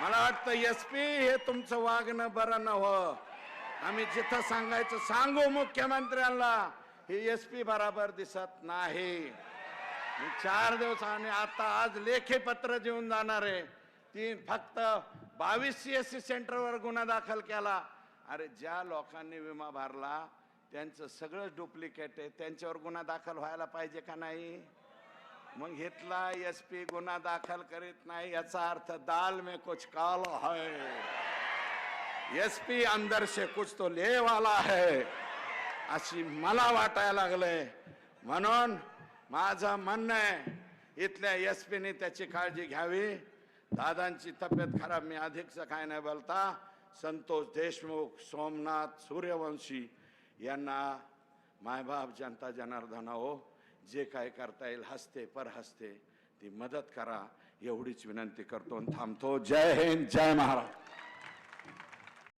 मला वाटतं S P हे तुमचं वागणं बरं नव्ह. आम्ही जिथं सांगायचं सांगू मुख्यमंत्र्यांना हे एस पी बराबर दिसत नाही. मी चार दिवस आणि आता आज लेखी पत्र देऊन जाणार आहे. ती फक्त बावीस सी एस सी सेंटरवर गुन्हा दाखल केला. अरे ज्या लोकांनी विमा भरला त्यांचं सगळं डुप्लिकेट आहे. त्यांच्यावर गुन्हा दाखल व्हायला पाहिजे का नाही? मग घेतला एस पी गुन्हा दाखल करीत नाही याचा अर्थ दाल में कुछ काल है। एस पी अंदर से कुछ तो ले वाला है। अशी मला वाटायला लागलंय। म्हणून माझं म्हणणं आहे इथल्या एस पीने त्याची काळजी घ्यावी। दादांची तब्येत खराब मी अधिकचं काय नाही बोलता। संतोष देशमुख सोमनाथ सूर्यवंशी यांना मायबाप जनता जनार्दना हो। जे काय करता येईल हसते पर हसते ती मदत करा एवढीच विनंती करतो आणि थांबतो. जय हिंद जय महाराज